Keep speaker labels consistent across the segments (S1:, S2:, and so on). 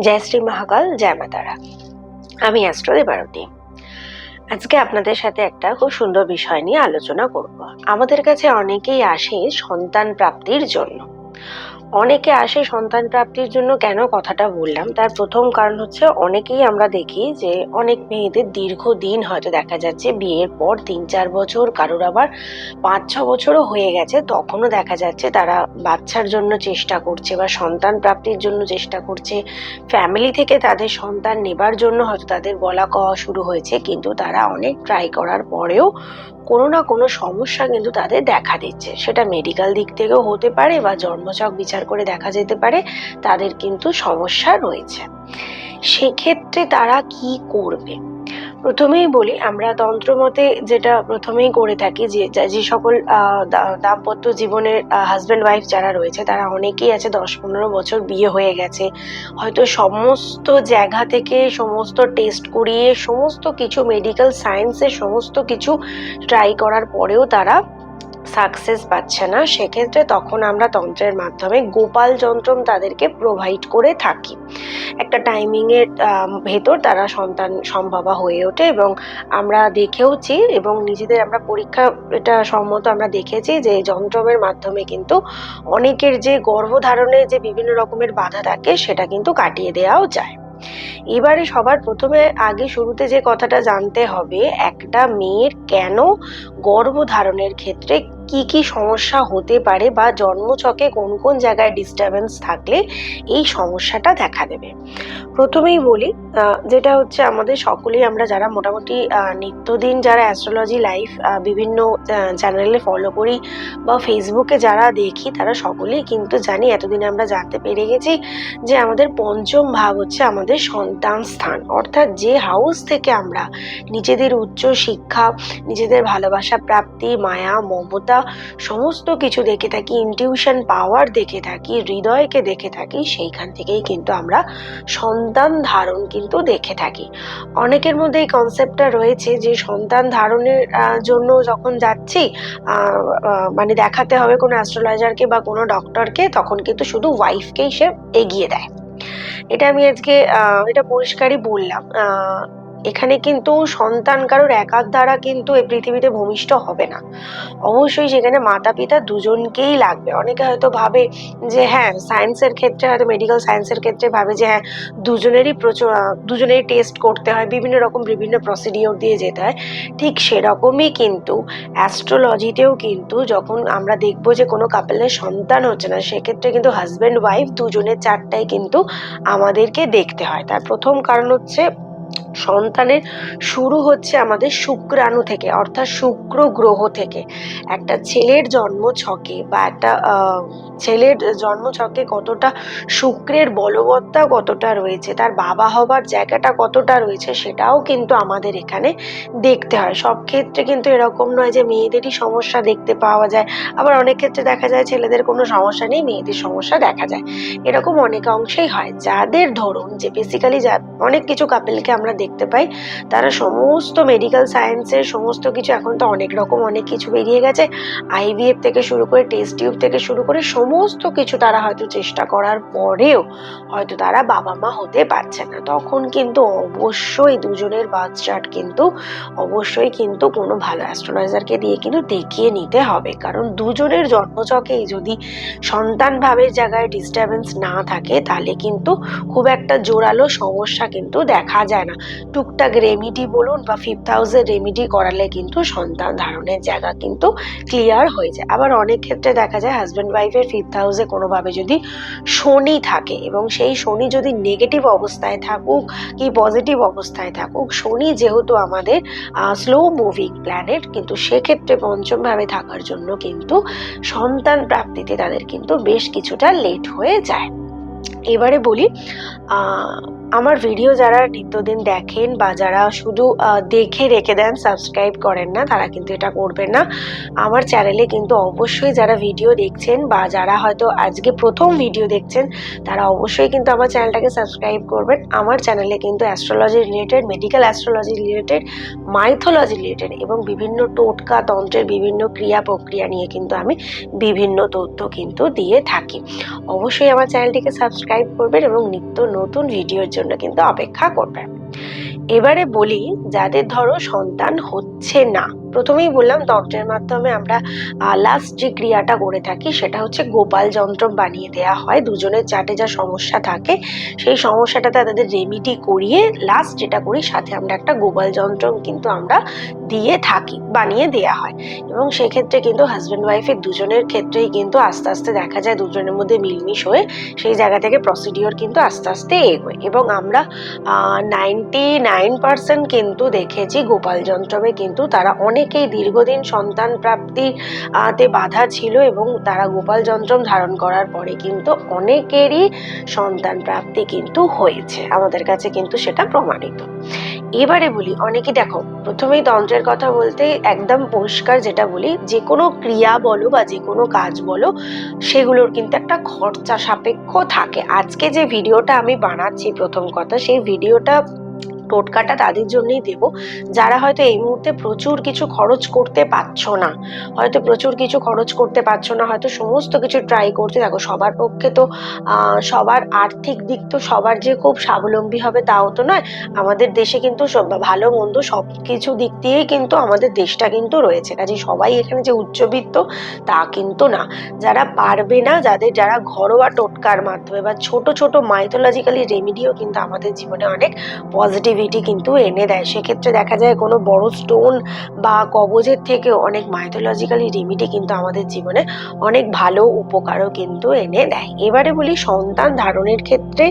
S1: জয় শ্রী মহাকাল, জয় মাতারা আমি অ্যাস্ট্রো দেবারতী। আজকে আপনাদের সাথে একটা খুব সুন্দর বিষয় নিয়ে আলোচনা করব। আমাদের কাছে অনেকেই আসে সন্তান প্রাপ্তির জন্য। অনেকে আসে সন্তান প্রাপ্তির জন্য কেন কথাটা বললাম। তার প্রথম কারণ হচ্ছে অনেকেই আমরা দেখি যে অনেক মেয়েদের দীর্ঘ দিন হয়তো দেখা যাচ্ছে বিয়ের পর তিন, চার বছর, কারোর আবার পাঁচ, ছ বছরও হয়ে গেছে, তখনও দেখা যাচ্ছে তারা বাচ্চার জন্য চেষ্টা করছে বা সন্তান প্রাপ্তির জন্য চেষ্টা করছে। ফ্যামিলি থেকে তাদের সন্তান নেবার জন্য হয়তো তাদের গলা কওয়া শুরু হয়েছে, কিন্তু তারা অনেক ট্রাই করার পরেও কোনো না কোনো সমস্যা কিন্তু তাদের দেখা দিচ্ছে। সেটা মেডিকেল দিক থেকেও হতে পারে বা জন্মছক বিচার করে দেখা যেতে পারে, তাদের কিন্তু সমস্যা রয়েছে। সেক্ষেত্রে তারা কি করবে? প্রথমেই বলি, আমরা তন্ত্রমতে যেটা প্রথমেই করে থাকি যে, যা- সকল দাম্পত্য জীবনের হাজব্যান্ড ওয়াইফ যারা রয়েছে, তারা অনেকেই আছে দশ পনেরো বছর বিয়ে হয়ে গেছে। হয়তো সমস্ত জায়গা থেকে সমস্ত টেস্ট করিয়ে, সমস্ত কিছু মেডিকেল সায়েন্সের সমস্ত কিছু ট্রাই করার পরেও তারা সাকসেস পাচ্ছে না, সেক্ষেত্রে তখন আমরা তন্ত্রের মাধ্যমে গোপাল যন্ত্রম তাদেরকে প্রোভাইড করে থাকি। একটা টাইমিংয়ের ভেতর তারা সন্তান সম্ভবা হয়ে ওঠে এবং আমরা দেখেওছি এবং নিজেদের আমরা পরীক্ষা, এটা সম্মত আমরা দেখেছি যে যন্ত্রমের মাধ্যমে কিন্তু অনেকের যে গর্ভধারণে যে বিভিন্ন রকমের বাধা থাকে, সেটা কিন্তু কাটিয়ে দেওয়াও যায়। এবারে সবার প্রথমে আগে শুরুতে যে কথাটা জানতে হবে একটা মেয়ের কেন গর্ভধারণের ক্ষেত্রে কি কি সমস্যা হতে পারে বা জন্মছকে কোন কোন জায়গায় ডিস্টারবেন্স থাকলে এই সমস্যাটা দেখা দেবে। প্রথমেই বলি যেটা হচ্ছে আমাদের সকলেই আমরা যারা মোটামুটি নিত্যদিন যারা অ্যাস্ট্রোলজি লাইফ বিভিন্ন চ্যানেলে ফলো করি বা ফেসবুকে যারা দেখি, তারা সকলেই কিন্তু জানি এতদিনে আমরা জানতে পেরে গেছি যে আমাদের পঞ্চম ভাব হচ্ছে আমাদের সন্তান স্থান। অর্থাৎ যে হাউস থেকে আমরা নিজেদের উচ্চ শিক্ষা, নিজেদের ভালোবাসা, প্রাপ্তি, মায়া, মমতা সমস্ত কিছু দেখে থাকি ইনটিউশন পাওয়ার দেখে থাকি, হৃদয়কে দেখে থাকি, সেইখান থেকেই কিন্তু আমরা সন্তান ধারণ কিন্তু দেখে থাকি। অনেকের মধ্যে এই কনসেপ্টটা রয়েছে যে সন্তান ধারণের জন্য যখন যাচ্ছি মানে দেখাতে হবে কোনো অ্যাস্ট্রোলজারকে বা কোনো ডক্টরকে তখন কিন্তু শুধু ওয়াইফকেই সে এগিয়ে দেয়। এটা আমি আজকে এটা পরিষ্কারই বললাম। এখানে কিন্তু সন্তান কারোর একার দ্বারা কিন্তু এই পৃথিবীতে ভূমিষ্ঠ হবে না। অবশ্যই সেখানে মাতা পিতা দুজনকেই লাগবে। অনেকে হয়তো ভাবে যে হ্যাঁ সায়েন্সের ক্ষেত্রে হয়তো মেডিকেল সায়েন্সের ক্ষেত্রে ভাবে যে হ্যাঁ দুজনেরই প্রচুর দুজনেরই টেস্ট করতে হয়, বিভিন্ন রকম, বিভিন্ন প্রসিডিওর দিয়ে যেতে হয়। ঠিক সেরকমই কিন্তু অ্যাস্ট্রোলজিতেও কিন্তু যখন আমরা দেখব যে, কোনো কাপেলের সন্তান হচ্ছে না, সেক্ষেত্রে কিন্তু হাজব্যান্ড ওয়াইফ দুজনের চারটাই কিন্তু আমাদেরকে দেখতে হয়। তার প্রথম কারণ হচ্ছে সন্তানের শুরু হচ্ছে আমাদের শুক্রাণু থেকে, অর্থাৎ শুক্র গ্রহ থেকে। একটা ছেলের জন্ম ছকে বা একটা ছেলের জন্ম ছকে কতটা শুক্রের বলবত্তা কতটা রয়েছে, তার বাবা হবার জায়গাটা কতটা রয়েছে সেটাও কিন্তু আমাদের এখানে দেখতে হয়। সব ক্ষেত্রে কিন্তু এরকম নয় যে মেয়েদেরই সমস্যা দেখতে পাওয়া যায়। আবার অনেক ক্ষেত্রে দেখা যায় ছেলেদের কোনো সমস্যা নেই, মেয়েদের সমস্যা দেখা যায়। এরকম অনেক অংশেই হয়। যাদের ধরুন যে বেসিক্যালি যা, অনেক কিছু কাপেলকে আমরা দেখতে পাই, তারা সমস্ত মেডিকেল সায়েন্সের সমস্ত কিছু এখন তো অনেক রকম অনেক কিছু বেরিয়ে গেছে। আইভিএফ থেকে শুরু করে টেস্ট টিউব থেকে শুরু করে সমস্ত কিছু তারা হয়তো চেষ্টা করার পরেও হয়তো তারা বাবা মা হতে পারছে না। তখন কিন্তু অবশ্যই দুজনের বার্থ চার্ট কিন্তু, অবশ্যই কিন্তু কোনো ভালো অ্যাস্ট্রোলজারকে দিয়ে কিন্তু দেখিয়ে নিতে হবে। কারণ দুজনের জন্মচকেই যদি সন্তান ভাবের জায়গায় ডিস্টারবেন্স না থাকে, তাহলে কিন্তু খুব একটা জোরালো সমস্যা কিন্তু দেখা যায় না। টুকটাক রেমিডি বলুন বা ফিফথ হাউসের রেমিডি করালে কিন্তু সন্তান ধারণের জায়গা কিন্তু ক্লিয়ার হয়ে যায়। আবার অনেক ক্ষেত্রে দেখা যায় হাজব্যান্ড ওয়াইফের ফিফথ হাউসে কোনোভাবে যদি শনি থাকে এবং সেই শনি যদি নেগেটিভ অবস্থায় থাকুক কি পজিটিভ অবস্থায় থাকুক, শনি যেহেতু আমাদের স্লো মুভিং প্ল্যানেট কিন্তু সেক্ষেত্রে পঞ্চমভাবে থাকার জন্য কিন্তু সন্তান প্রাপ্তিতে তাদের কিন্তু বেশ কিছুটা লেট হয়ে যায়। এবারে বলি আমার ভিডিও যারা নিত্যদিন দেখেন বা যারা শুধু দেখে রেখে দেন সাবস্ক্রাইব করেন না, তারা কিন্তু এটা করবেন না। আমার চ্যানেলে কিন্তু অবশ্যই যারা ভিডিও দেখছেন বা যারা হয়তো আজকে প্রথম ভিডিও দেখছেন, তারা অবশ্যই কিন্তু আমার চ্যানেলটাকে সাবস্ক্রাইব করবেন। আমার চ্যানেলে কিন্তু astrology related medical astrology related mythology related এবং বিভিন্ন টোটকা তন্ত্রের বিভিন্ন ক্রিয়া প্রক্রিয়া নিয়ে কিন্তু আমি বিভিন্ন তথ্য কিন্তু দিয়ে থাকি। অবশ্যই আমার চ্যানেলটিকে সাবস্ক্রাইব করবেন এবং নিত্য নতুন ভিডিওর জন্য কিন্তু অপেক্ষা করবে। এবারে বলি যাদের ধরো সন্তান হচ্ছে না প্রথমেই বললাম তন্ত্রের মাধ্যমে আমরা লাস্ট যে ক্রিয়াটা করে থাকি সেটা হচ্ছে গোপাল যন্ত্র বানিয়ে দেওয়া হয়। দুজনের চাটে যা সমস্যা থাকে, সেই সমস্যাটাতে তাদের রেমিডি করিয়ে লাস্ট যেটা করি সাথে আমরা একটা গোপাল যন্ত্র কিন্তু আমরা দিয়ে থাকি, বানিয়ে দেওয়া হয়। এবং সেক্ষেত্রে কিন্তু হাজব্যান্ড ওয়াইফের দুজনের ক্ষেত্রেই কিন্তু আস্তে আস্তে দেখা যায় দুজনের মধ্যে মিলমিশ হয়ে সেই জায়গা থেকে প্রসিডিওর কিন্তু আস্তে আস্তে এগোয়। এবং আমরা নাইনটি নাইন পার্সেন্ট কিন্তু দেখেছি গোপাল যন্ত্রমে কিন্তু তারা অনেকেই দীর্ঘদিন সন্তান প্রাপ্তি তে বাধা ছিল এবং তারা গোপাল যন্ত্রম ধারণ করার পরে কিন্তু অনেকেরই সন্তান প্রাপ্তি কিন্তু হয়েছে। আমাদের কাছে কিন্তু সেটা প্রমাণিত। এবারে বলি, অনেকে দেখো, প্রথমেই তন্ত্রের কথা বলতে একদম পরিষ্কার যেটা বলি যে কোনো ক্রিয়া বলো বা যে কোনো কাজ বলো, সেগুলোর কিন্তু একটা খরচা সাপেক্ষ থাকে। আজকে যে ভিডিওটা আমি বানাচ্ছি প্রথম কথা, সেই ভিডিওটা টোটকাটা তাদের জন্যই দেব। যারা হয়তো এই মুহূর্তে প্রচুর কিছু খরচ করতে পারছ না, হয়তো প্রচুর কিছু খরচ করতে পারছ না, হয়তো সমস্ত কিছু ট্রাই করতে থাকো সবার পক্ষে তো সবার আর্থিক দিক তো সবার যে খুব স্বাবলম্বী হবে তাও তো নয়, আমাদের দেশে কিন্তু ভালো মন্দ সব কিছু দিক দিয়েই কিন্তু আমাদের দেশটা কিন্তু রয়েছে। কাজে সবাই এখানে যে উচ্চবিত্ত, তা কিন্তু না। যারা পারবে না, যাদের যারা ঘরোয়া টোটকার মাধ্যমে বা ছোট ছোট মাইথোলজিক্যালি রেমিডিও কিন্তু আমাদের জীবনে অনেক পজিটিভিটি কিন্তু এনে দেয়। সেক্ষেত্রে দেখা যায় কোনো বড় স্টোন বা কবজের থেকে অনেক মাইথোলজিক্যালি রেমিডি কিন্তু আমাদের জীবনে অনেক ভালো উপকারও কিন্তু এনে দেয়। এবারে বলি সন্তান ধারণের ক্ষেত্রে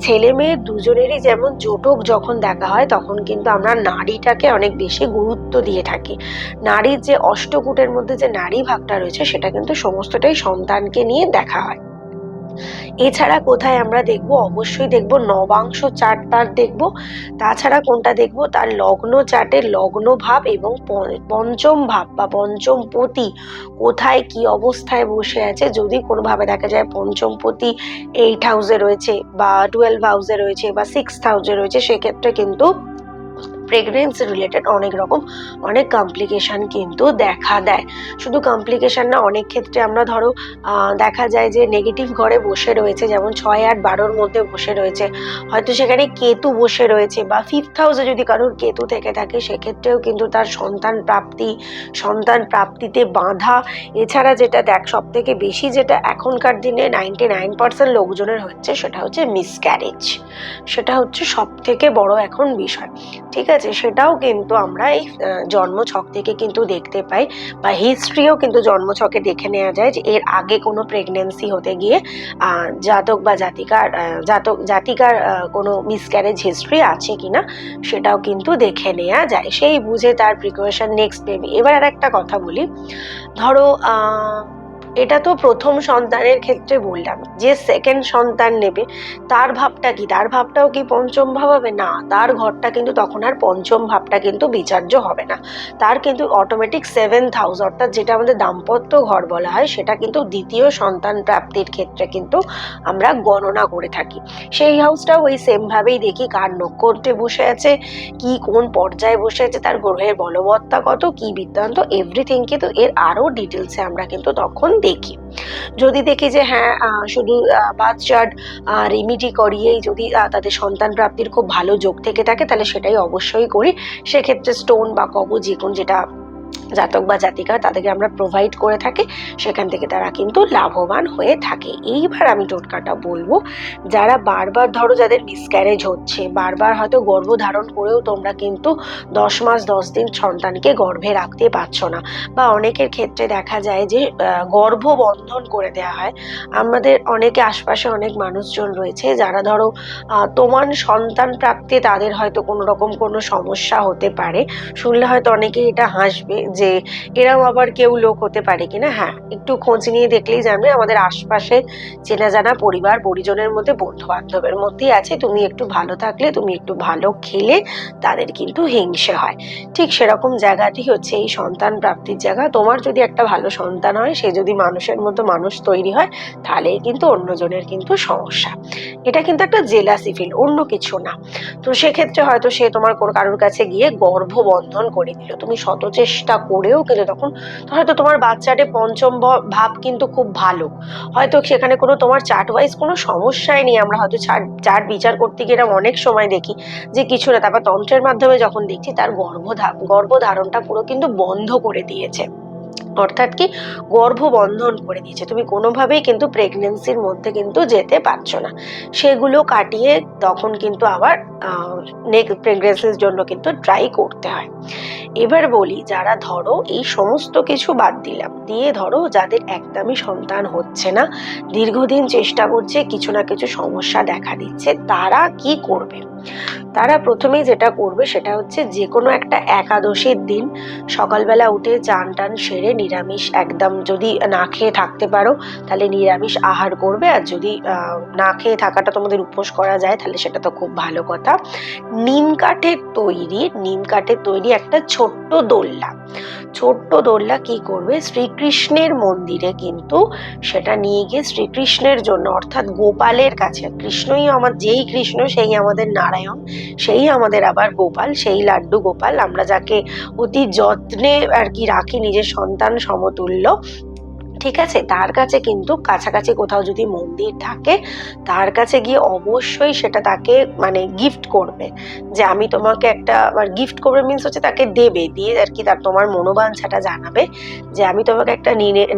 S1: ছেলে মেয়ে দুজনেরই যেমন জোটক যখন দেখা হয়, তখন কিন্তু আমরা নারীটাকে অনেক বেশি গুরুত্ব দিয়ে থাকি। নারীর যে অষ্টকূটের মধ্যে যে নারী ভাগটা রয়েছে, সেটা কিন্তু সমস্তটাই সন্তানকে নিয়ে দেখা হয়। এছাড়া কোথায় আমরা দেখব? অবশ্যই দেখব নবাংশ চার্ট তার দেখব। তাছাড়া কোনটা দেখব? তার লগ্ন চার্টের লগ্ন ভাব এবং পঞ্চম ভাব বা পঞ্চম পতি কোথায়, কি অবস্থায় বসে আছে? যদি কোনোভাবে দেখা যায় পঞ্চম পতি এইট হাউসে রয়েছে বা টুয়েলভ হাউসে রয়েছে বা সিক্স হাউসে রয়েছে, সেক্ষেত্রে কিন্তু প্রেগনেন্সি রিলেটেড অনেক রকম, অনেক কমপ্লিকেশান কিন্তু দেখা দেয়। শুধু কমপ্লিকেশান না, অনেক ক্ষেত্রে আমরা ধরো দেখা যায় যে নেগেটিভ ঘরে বসে রয়েছে, যেমন ছয় আট বারোর মধ্যে বসে রয়েছে। হয়তো সেখানে কেতু বসে রয়েছে বা ফিফথ হাউসে যদি কারোর কেতু থেকে থাকে, সেক্ষেত্রেও কিন্তু তার সন্তান প্রাপ্তি, সন্তান প্রাপ্তিতে বাধা। এছাড়া যেটা দেখ সব থেকে বেশি যেটা এখনকার দিনে নাইনটি নাইন পার্সেন্ট লোকজনের হচ্ছে, সেটা হচ্ছে মিসক্যারেজ সেটা হচ্ছে সব থেকে বড় এখন বিষয়। ঠিক আছে সেটাও কিন্তু আমরা এই জন্মছক থেকে কিন্তু দেখতে পাই বা হিস্ট্রিও কিন্তু জন্মছকে দেখে নেওয়া যায় যে এর আগে কোনো প্রেগনেন্সি হতে গিয়ে জাতক বা জাতিকার জাতক, জাতিকার কোনো মিসক্যারেজ হিস্ট্রি আছে কি না সেটাও কিন্তু দেখে নেওয়া যায়। সেই বুঝে তার প্রিকশন নেক্সট বেবি এবার আর একটা কথা বলি। ধরো এটা তো প্রথম সন্তানের ক্ষেত্রে বললাম। যে সেকেন্ড সন্তান নেবে, তার ভাবটা কি? তার ভাবটাও কি পঞ্চম ভাব হবে? না, তার ঘরটা কিন্তু তখন আর পঞ্চম ভাবটা কিন্তু বিচার্য হবে না। তার কিন্তু অটোমেটিক সেভেন্থ হাউস অর্থাৎ যেটা আমাদের দাম্পত্য ঘর বলা হয়, সেটা কিন্তু দ্বিতীয় সন্তান প্রাপ্তির ক্ষেত্রে কিন্তু আমরা গণনা করে থাকি। সেই হাউসটাও ওই সেমভাবেই দেখি, কার নক্ষত্রে বসে আছে, কি কোন পর্যায়ে বসে আছে, তার গ্রহের বলবত্তা কত, কি বৃত্তান্ত এভরিথিং কিন্তু এর আরও ডিটেলসে আমরা কিন্তু তখন দেখি। যদি দেখি যে হ্যাঁ শুধু বার্থ চার্ট রেমিডি করিয়েই যদি তাদের সন্তান প্রাপ্তির খুব ভালো যোগ থেকে থাকে, তাহলে সেটাই অবশ্যই করি। সেক্ষেত্রে স্টোন বা কবজ যে কোন যেটা জাতক বা জাতিকা তাদেরকে আমরা প্রোভাইড করে থাকি, সেখান থেকে তারা কিন্তু লাভবান হয়ে থাকে। এইবার আমি টোটকাটা বলব, যারা বারবার ধরো যাদের মিসক্যারেজ হচ্ছে, বারবার হয়তো গর্ভ ধারণ করেও তোমরা কিন্তু দশ মাস, দশ দিন সন্তানকে গর্ভে রাখতে পারছ না। বা অনেকের ক্ষেত্রে দেখা যায় যে গর্ভ বন্ধন করে দেওয়া হয়। আমাদের অনেকে আশপাশে অনেক মানুষজন রয়েছে যারা ধরো তোমার সন্তান প্রাপ্তি তাদের হয়তো কোনো রকম কোনো সমস্যা হতে পারে। শুনলে হয়তো অনেকেই এটা হাসবে যে এরাও আবার কেউ লোক হতে পারে কিনা? হ্যাঁ একটু খোঁজ নিয়ে দেখলেই জানবে আমাদের আশপাশে চেনা জানা পরিবার, পরিজনের মধ্যে বন্ধু বান্ধবের মধ্যেই আছে। তুমি একটু ভালো থাকলে, তুমি একটু ভালো খেলে, তাদের কিন্তু হিংসে হয়। ঠিক সেরকম জায়গাটি হচ্ছে এই সন্তান প্রাপ্তির জায়গা। তোমার যদি একটা ভালো সন্তান হয়, সে যদি মানুষের মতো মানুষ তৈরি হয়, তাহলে কিন্তু অন্যজনের কিন্তু সমস্যা। এটা কিন্তু একটা জেলাসি ফিল অন্য কিছু না। তো সেক্ষেত্রে হয়তো সে তোমার কারোর কাছে গিয়ে গর্ভবন্ধন করে দিল। তুমি শত চেষ্টা করেও কিন্তু তখন হয়তো তোমার বাচ্চাটি পঞ্চম ভাব কিন্তু খুব ভালো। হয়তো সেখানে কোনো তোমার চার্ট ওয়াইজ কোনো সমস্যাই নেই। আমরা হয়তো চার্ট বিচার করতে গিয়ে এরকম অনেক সময় দেখি যে কিছু না, তারপর তন্ত্রের মাধ্যমে যখন দেখছি তার গর্ভধা, গর্ভধারণটা পুরো কিন্তু বন্ধ করে দিয়েছে। অর্থাৎ কি গর্ভবন্ধন করে দিয়েছে। তুমি কোনোভাবেই কিন্তু প্রেগনেন্সির মধ্যে কিন্তু যেতে পারছ না। সেগুলো কাটিয়ে তখন কিন্তু আবার নেক্সট প্রেগনেন্সির জন্য কিন্তু ট্রাই করতে হয়। এবার বলি, যারা ধরো এই সমস্ত কিছু বাদ দিলাম, দিয়ে ধরো যাদের একদমই সন্তান হচ্ছে না, দীর্ঘদিন চেষ্টা করছে, কিছু না কিছু সমস্যা দেখা দিচ্ছে, তারা কি করবে? তারা প্রথমেই যেটা করবে সেটা হচ্ছে যে কোনো একটা একাদশীর দিন সকালবেলা উঠে চান টান সেরে নিরামিষ একদম যদি না খেয়ে থাকতে পারো, তাহলে নিরামিষ আহার করবে। আর যদি না খেয়ে থাকাটা তোমাদের উপোস করা যায়, তাহলে সেটা তো খুব ভালো কথা। নিম কাঠের তৈরি, নিম কাঠের তৈরি একটা ছোট্ট দোল্লা ছোট্ট দোল্লা কি করবে? শ্রীকৃষ্ণের মন্দিরে কিন্তু সেটা নিয়ে গিয়ে শ্রীকৃষ্ণের জন্য, অর্থাৎ গোপালের কাছে, কৃষ্ণই আমার, যেই কৃষ্ণ, সেই আমাদের নারায়ণ সেই আমাদের আবার গোপাল, সেই লাড্ডু গোপাল। আমরা যাকে অতি যত্নে আর কি রাখি, নিজের সন্তান সমতুল্য। ঠিক আছে? তার কাছে কিন্তু কাছাকাছি কোথাও যদি মন্দির থাকে, তার কাছে গিয়ে অবশ্যই সেটা তাকে মানে গিফট করবে। যে আমি তোমাকে একটা গিফট করবে মিন্স হচ্ছে তাকে দেবে, দিয়ে আর কি তার তোমার মনোবাঞ্ছাটা জানাবে যে আমি তোমাকে একটা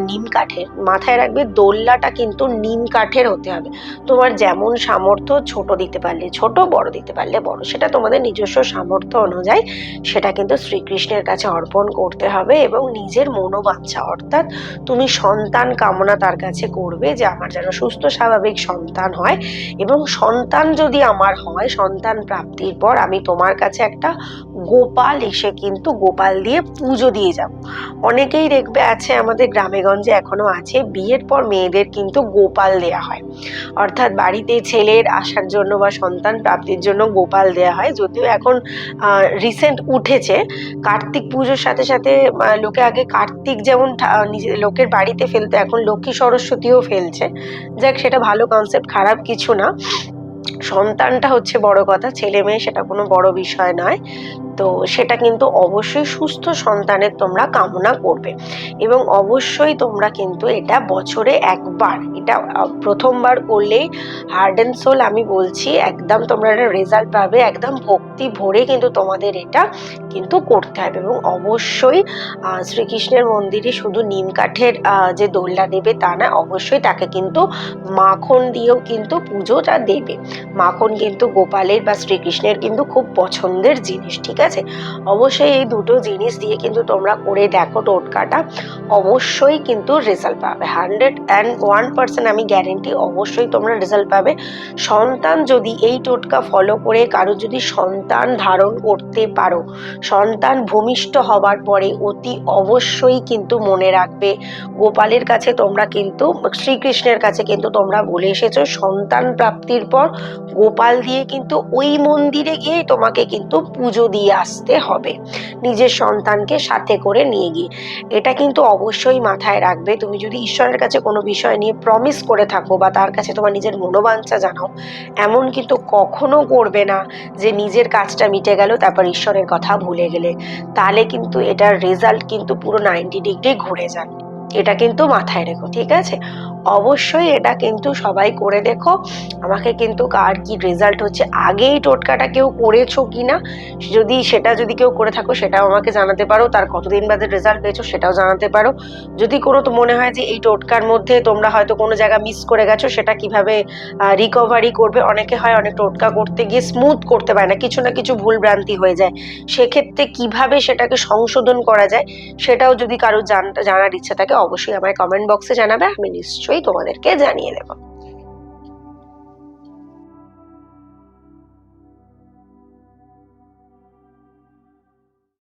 S1: নিম কাঠের মাথায় রাখবে দোল্লাটা কিন্তু নিম কাঠের হতে হবে। তোমার যেমন সামর্থ্য ছোট দিতে পারলে ছোট, বড় দিতে পারলে বড়। সেটা তোমাদের নিজস্ব সামর্থ্য অনুযায়ী সেটা কিন্তু শ্রীকৃষ্ণের কাছে অর্পণ করতে হবে এবং নিজের মনোবাঞ্ছা অর্থাৎ তুমি সন্তান কামনা তার কাছে করবে যে আমার যেন সুস্থ, স্বাভাবিক সন্তান হয় এবং সন্তান যদি আমার হয়, সন্তান প্রাপ্তির পর আমি তোমার কাছে একটা গোপাল এসে কিন্তু গোপাল দিয়ে পুজো দিয়ে যাব। অনেকেই দেখবে আছে, আমাদের গ্রামেগঞ্জে এখনও আছে, বিয়ের পর মেয়েদের কিন্তু গোপাল দেয়া হয়। অর্থাৎ বাড়িতে ছেলের আসার জন্য বা সন্তান প্রাপ্তির জন্য গোপাল দেয়া হয়। যদিও এখন রিসেন্ট উঠেছে। কার্তিক পুজোর সাথে সাথে লোকে আগে কার্তিক যেমন ঠা- নিজে, লোকের বাড়িতে ফেলতো এখন লক্ষ্মী সরস্বতীও ফেলছে। যাক, সেটা ভালো কনসেপ্ট খারাপ কিছু না। সন্তানটা হচ্ছে বড় কথা, ছেলে মেয়ে সেটা কোনো বড় বিষয় নয়। তো সেটা কিন্তু অবশ্যই সুস্থ সন্তানের তোমরা কামনা করবে। এবং অবশ্যই তোমরা কিন্তু এটা বছরে একবার, এটা প্রথমবার করলেই হার্ড অ্যান্ড সোল আমি বলছি, একদম তোমরা একটা রেজাল্ট পাবে, একদম ভক্তি ভরে কিন্তু তোমাদের এটা কিন্তু করতে হবে। এবং অবশ্যই শ্রীকৃষ্ণের মন্দিরে শুধু নিম কাঠের যে দোল্লা দেবে তা না, অবশ্যই তাকে কিন্তু মাখন দিয়েও কিন্তু পুজোটা দেবে। মাখন কিন্তু গোপালের বা শ্রীকৃষ্ণের কিন্তু খুব পছন্দের জিনিস, ঠিক আছে অবশ্যই এই দুটো জিনিস দিয়ে কিন্তু তোমরা করে দেখো টোটকাটা। অবশ্যই কিন্তু রেজাল্ট পাবে। হান্ড্রেড অ্যান্ড ওয়ান পার্সেন্ট আমি গ্যারেন্টি অবশ্যই তোমরা রেজাল্ট পাবে। সন্তান যদি এই টোটকা ফলো করে, কারও যদি সন্তান ধারণ করতে পারো, সন্তান ভূমিষ্ঠ হবার পরে অতি অবশ্যই কিন্তু মনে রাখবে। গোপালের কাছে তোমরা কিন্তু, শ্রীকৃষ্ণের কাছে কিন্তু তোমরা বলে এসেছ, সন্তান প্রাপ্তির পর গোপাল দিয়ে কিন্তু ওই মন্দিরে গিয়ে তোমাকে কিন্তু পুজো দিয়ে আসতে হবে। নিজের সন্তানকে সাথে করে নিয়ে গিয়ে। এটা কিন্তু অবশ্যই মাথায় রাখবে। তুমি যদি ঈশ্বরের কাছে কোনো বিষয় নিয়ে প্রমিস করে থাকো বা তার কাছে তোমার নিজের মনোবাঞ্ছা জানাও, এমন কিন্তু কখনো করবে না যে নিজের কাজটা মিটে গেল, তারপর ঈশ্বরের কথা ভুলে গেলে। তাহলে কিন্তু এটার রেজাল্ট কিন্তু পুরো নাইনটি ডিগ্রি ঘুরে যাবে। এটা কিন্তু মাথায় রেখো, ঠিক আছে? অবশ্যই এটা কিন্তু সবাই করে দেখো। আমাকে কিন্তু কার কি রেজাল্ট হচ্ছে, আগেই টোটকাটা কেউ করেছ কি না যদি সেটা যদি কেউ করে থাকো সেটাও আমাকে জানাতে পারো। তার কতদিন বাদে রেজাল্ট পেয়েছ সেটাও জানাতে পারো। যদি কোনো তো মনে হয় যে এই টোটকার মধ্যে তোমরা হয়তো কোনো জায়গা মিস করে গেছো, সেটা কীভাবে রিকভারি করবে? অনেকে হয় অনেক টোটকা করতে গিয়ে স্মুথ করতে পারে না, কিছু না কিছু ভুল ভ্রান্তি হয়ে যায়। সেক্ষেত্রে কীভাবে সেটাকে সংশোধন করা যায়, সেটাও যদি কারও জান- জানার ইচ্ছা থাকে অবশ্যই আমার কমেন্ট বক্সে জানাবে, আমি নিশ্চয়ই তোমাদেরকে জানিয়ে দেবো